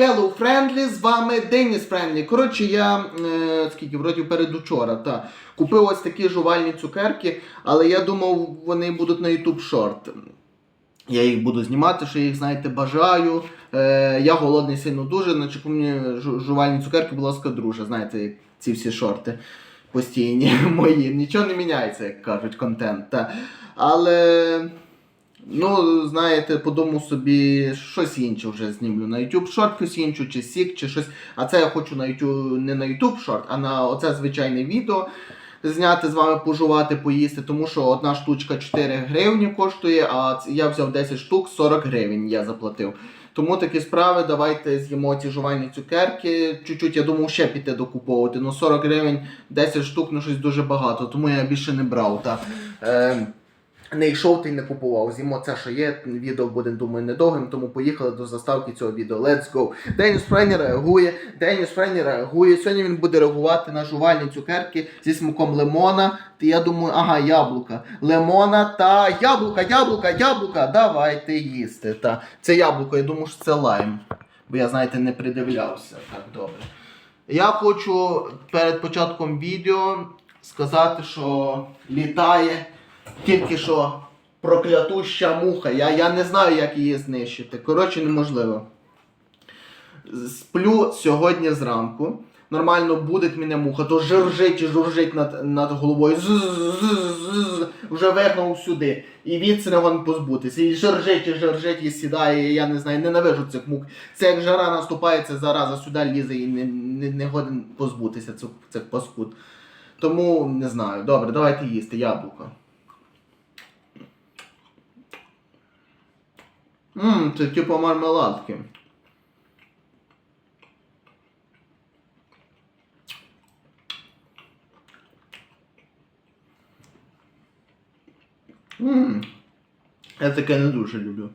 Hello Friendly, з вами Деніс Friendly. Коротше, я е, скільки, вроді передучора, та, купив ось такі жувальні цукерки, але я думав, вони будуть на YouTube Short. Я їх буду знімати, що я їх, знаєте, бажаю. Е, я голодний сильно дуже, наче мені жувальні цукерки, будь ласка, друже, знаєте, ці всі шорти постійні мої. Нічого не міняється, як кажуть, контент. Та. Але. Ну, знаєте, подумав собі, щось інше вже знімлю на YouTube Short, щось інше, чи сік, чи щось. А це я хочу на YouTube, не на YouTube Short, а на оце звичайне відео зняти з вами пожувати, поїсти, тому що одна штучка 4 гривні коштує, а я взяв 10 штук, 40 гривень я заплатив. Тому такі справи, давайте з'їмо ці жувальні цукерки. Чуть-чуть, я думав, ще піти докуповувати. Ну 40 гривень, 10 штук, ну щось дуже багато, тому я більше не брав. Та. Е, не йшов й не купував. З'їмо це, що є. Відео буде, думаю, недовгим, тому поїхали до заставки цього відео. Let's go. Деніс Френі реагує. Деніс Френі реагує. Сьогодні він буде реагувати на жувальні цукерки зі смаком лимона. Я думаю, ага, яблука. Лимона та яблука, яблука, яблука. Давайте їсти. Та. Це яблуко, я думаю, що це лайм. Бо я, знаєте, не придивлявся так добре. Я хочу перед початком відео сказати, що літає тільки що проклятуща муха. Я, я не знаю, як її знищити. Коротше, неможливо. Сплю сьогодні зранку. Нормально буде мене муха, то журжить і журжить над, над головою. З-з-з-з-з. Вже вигнув сюди. І від не гон позбутися. І журжить, і журжить, і сідає. і Я не знаю, ненавижу цих мук. Це як жара наступає, це зараза сюди лізе і не, не, не годен позбутися цих, цих паскуд. Тому не знаю. Добре, давайте їсти яблуко. Ммм, це типу мармеладки. Ммм. Я таке не дуже люблю.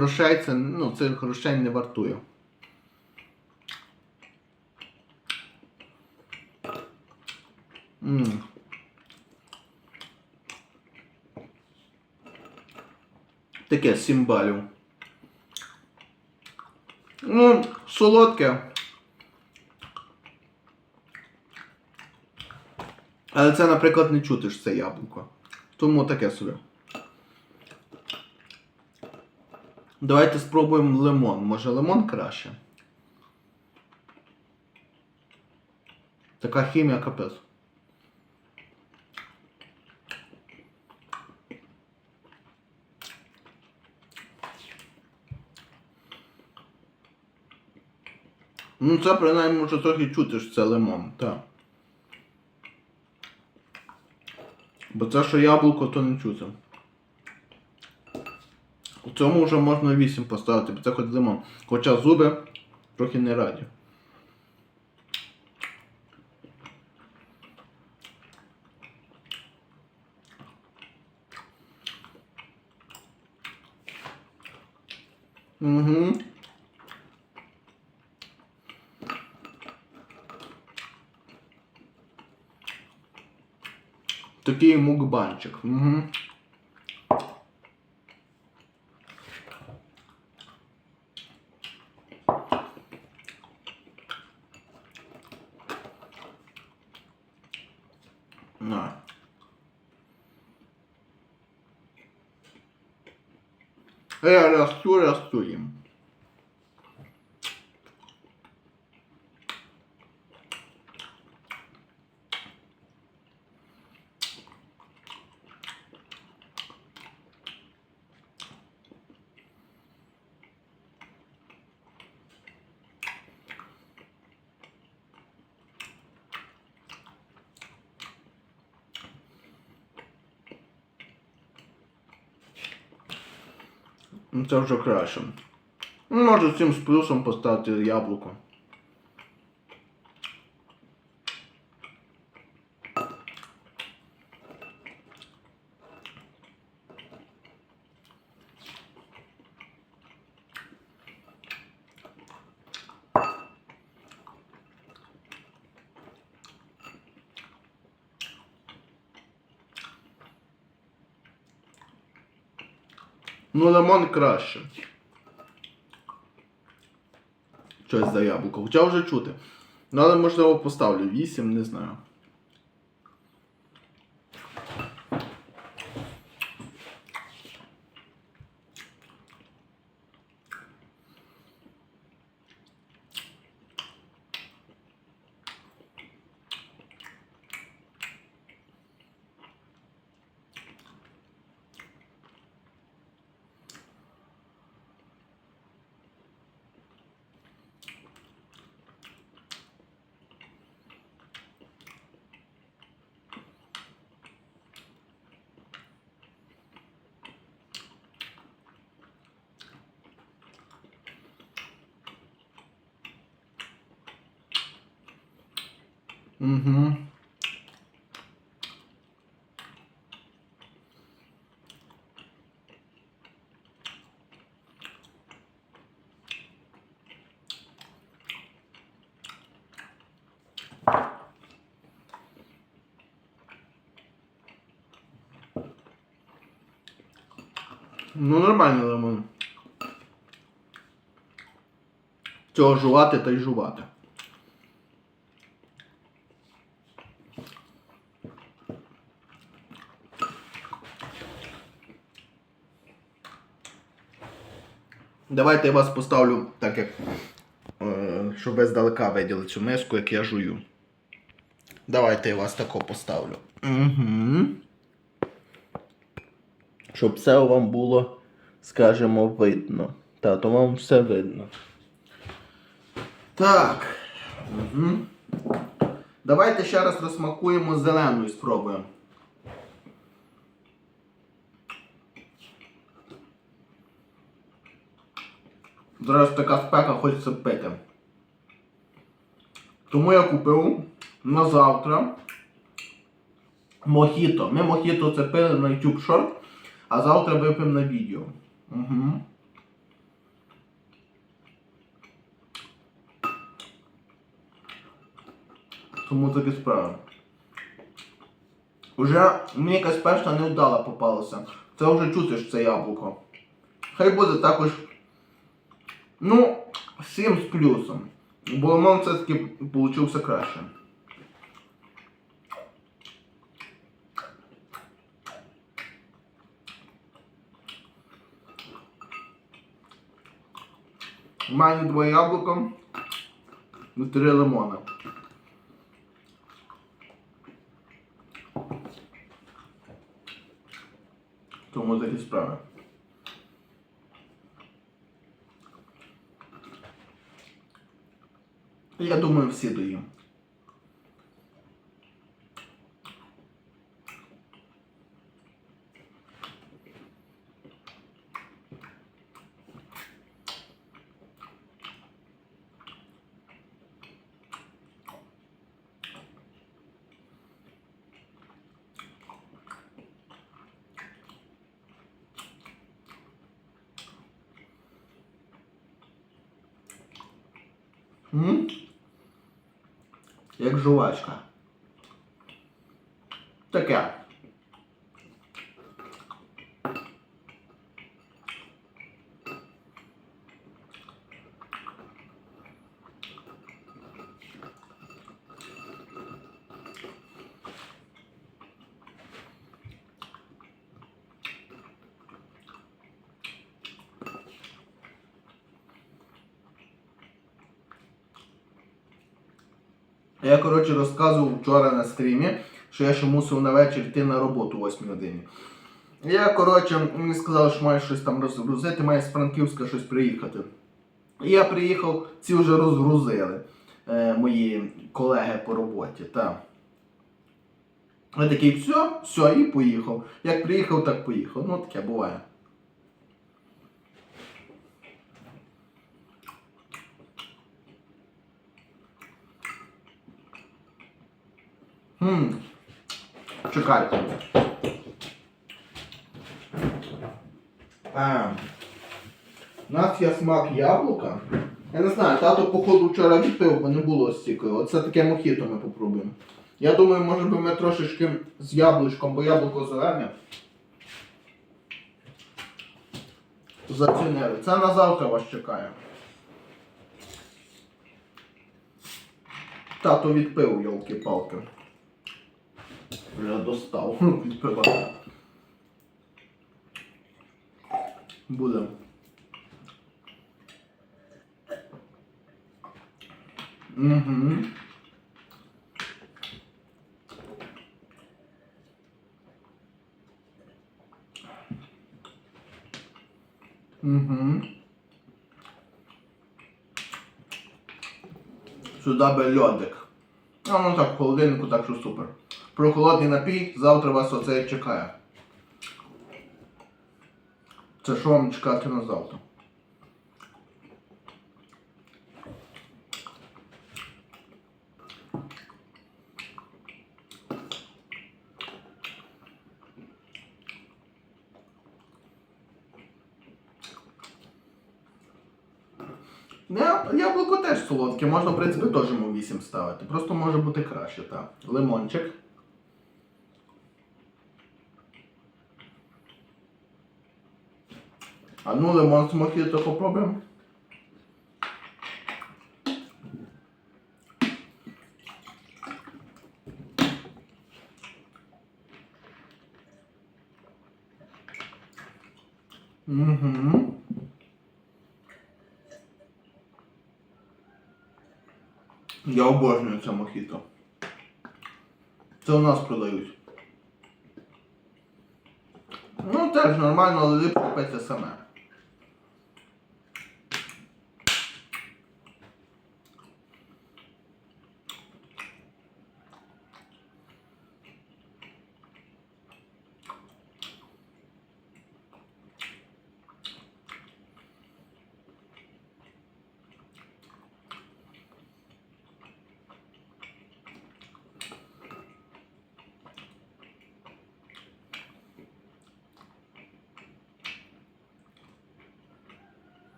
Грошей це, ну, цих грошей не вартує. Ммм. Таке 7 балів. Ну, солодке. Але це, наприклад, не чути що це яблуко. Тому таке собі. Давайте спробуємо лимон. Може лимон краще? Така хімія капець. Ну це принаймні може трохи чути, що це лимон, так. Бо це що яблуко, то не чути. Цьому вже можна 8 поставити, бо це хоч лимон. Хоча зуби трохи не раді. Угу. Такий мукбанчик. Угу. На. Я расту, Це вже краще. Може цим з плюсом поставити яблуко. Ну, лимон краще. Щось за яблуко. Хоча вже чути. Ну, але можливо поставлю 8, не знаю. Угу. Ну, нормальний лимон. Цього жувати та й жувати. Давайте я вас поставлю так, як, е, щоб ви здалека виділи цю миску, як я жую. Давайте я вас тако поставлю. Угу. Щоб все вам було, скажімо, видно. Та, то вам все видно. Так. Угу. Давайте ще раз розсмакуємо зеленою спробуємо. Зараз така спека хочеться пити. Тому я купив на завтра мохіто. Ми мохіто це пили на YouTube Short, а завтра вип'ємо на відео. Угу. Тому такі справи. Уже мені якась перша невдала попалася. Це вже чути, що це яблуко. Хай буде також. Ну, 7 з плюсом. Бо лимон все-таки получився краще. У мене два яблука і три лимона. Тому такі справи. Я думаю, всі доїм. М? Як жувачка. Таке. Я, коротше, розказував вчора на стрімі, що я ще мусив на вечір йти на роботу о 8 годині. Я, коротше, мені сказали, що маю щось там розгрузити, має з Франківська щось приїхати. І я приїхав, ці вже розгрузили е, мої колеги по роботі. Та. Я такий, все, все, і поїхав. Як приїхав, так поїхав. Ну таке буває. Хм. Чекайте. А, у нас є смак яблука. Я не знаю, тато, походу, вчора відпив, бо не було стільки. Оце таке мохіто ми попробуємо. Я думаю, може би ми трошечки з яблучком, бо яблуко зелене. Зацінили. Це на завтра вас чекає. Тато відпив, йолки-палки. Вже достав. Відпивати. Буде. Угу. Угу. Сюди би льодик. А ну так, в холодильнику, так що супер. Про холодний напій завтра вас оце чекає. Це що вам чекати на завтра? Не, яблуко теж солодке, можна, в принципі, теж йому 8 ставити. Просто може бути краще, так. Лимончик. А ну лимон з мохіто попробуємо. Угу. Я обожнюю це мохіто. Це у нас продають. Ну, теж нормально, але ліпше пити саме.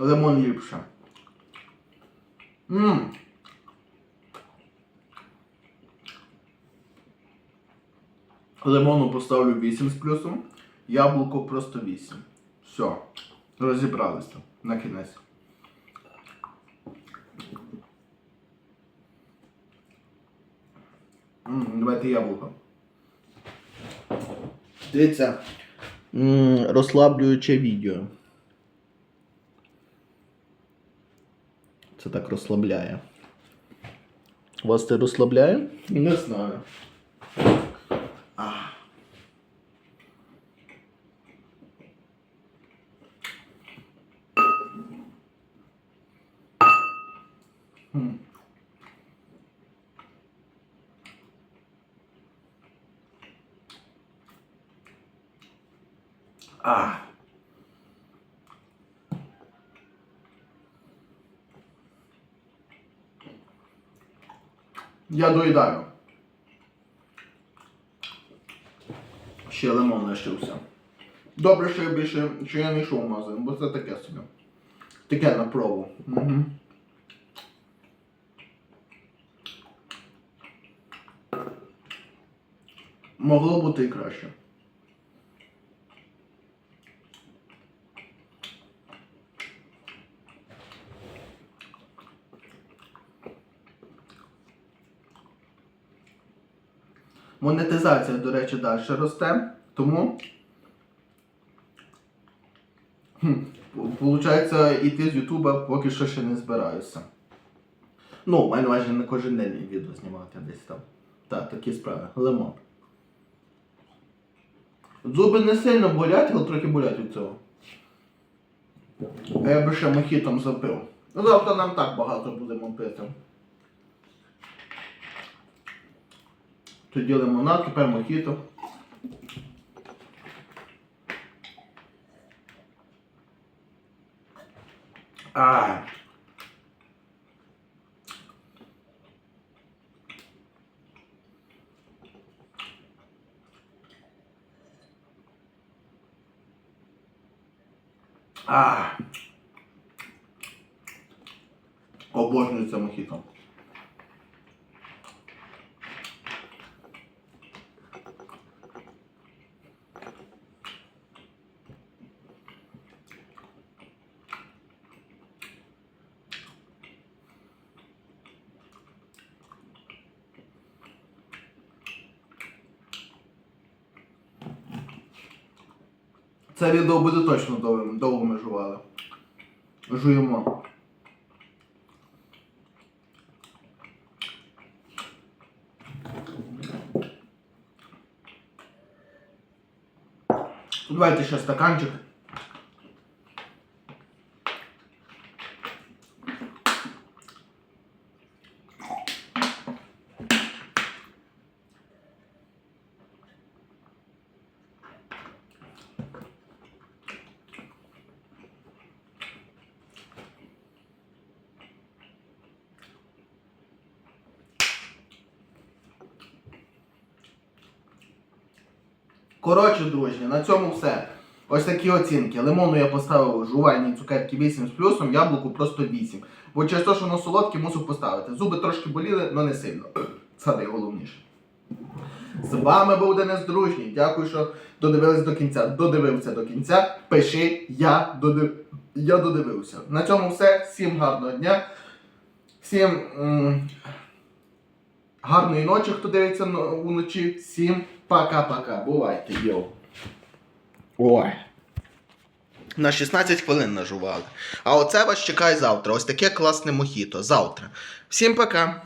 Лимон ліпше. Ммм. Лимону поставлю 8 з плюсом, яблуко просто 8. Все. Розібралися на кінець. Давайте яблуко. Дивіться. Розслаблююче відео. Це так розслабляє. Вас це розслабляє? Не знаю. А. Хм. А. Я доїдаю. Ще лимон лишився. Добре, що я більше що я не йшов в магазин, бо це таке собі. Таке на пробу. Угу. Могло бути і краще. Монетизація, до речі, далі росте, тому хм, Получається, іти з Ютуба поки що ще не збираюся. Ну, маю на увазі не кожен день відео знімати десь там. Так, такі справи. Лимон. Зуби не сильно болять, але трохи болять від цього. А я би ще мохітом запив. Ну, завтра нам так багато будемо пити. Тоді лимонад, тепер мохіто. А. А. Обожнюю це мохіто. Це відео буде точно довгим, довго ми жували. Жуємо. Давайте ще стаканчик. Коротше, друзі, на цьому все. Ось такі оцінки. Лимону я поставив жувальні цукерки 8 з плюсом, яблуку просто 8. Бо через те, що воно солодке, мусив поставити. Зуби трошки боліли, але не сильно. Це найголовніше. З вами був Денис Дружній. Дякую, що додивились до кінця. Додивився до кінця. Пиши, я, додив... я додивився. На цьому все. Всім гарного дня. Всім гарної ночі, хто дивиться но- вночі. Всім пока-пока. Бувайте, йоу. Ой. На 16 хвилин нажували. А оце вас чекає завтра. Ось таке класне мохіто. Завтра. Всім пока.